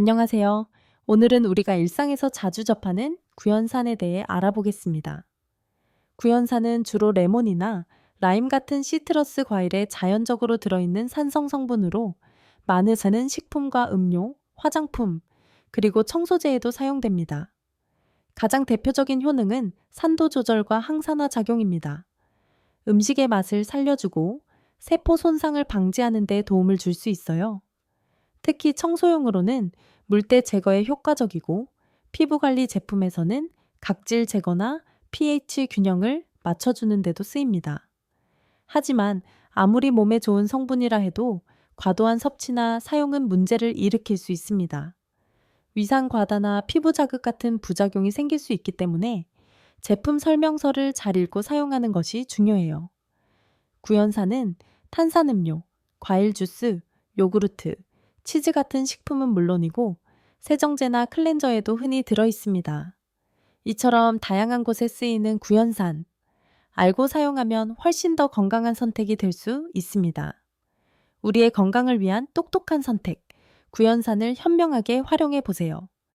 안녕하세요. 오늘은 우리가 일상에서 자주 접하는 구연산에 대해 알아보겠습니다. 구연산은 주로 레몬이나 라임 같은 시트러스 과일에 자연적으로 들어있는 산성 성분으로 사는 식품과 음료, 화장품, 그리고 청소제에도 사용됩니다. 가장 대표적인 효능은 산도 조절과 항산화 작용입니다. 음식의 맛을 살려주고 세포 손상을 방지하는 데 도움을 줄 수 있어요. 특히 청소용으로는 물때 제거에 효과적이고 피부 관리 제품에서는 각질 제거나 pH 균형을 맞춰주는 데도 쓰입니다. 하지만 아무리 몸에 좋은 성분이라 해도 과도한 섭취나 사용은 문제를 일으킬 수 있습니다. 위산 과다나 피부 자극 같은 부작용이 생길 수 있기 때문에 제품 설명서를 잘 읽고 사용하는 것이 중요해요. 구연산은 탄산음료, 과일 주스, 요구르트, 치즈 같은 식품은 물론이고 세정제나 클렌저에도 흔히 들어 있습니다. 이처럼 다양한 곳에 쓰이는 구연산. 알고 사용하면 훨씬 더 건강한 선택이 될 수 있습니다. 우리의 건강을 위한 똑똑한 선택. 구연산을 현명하게 활용해 보세요.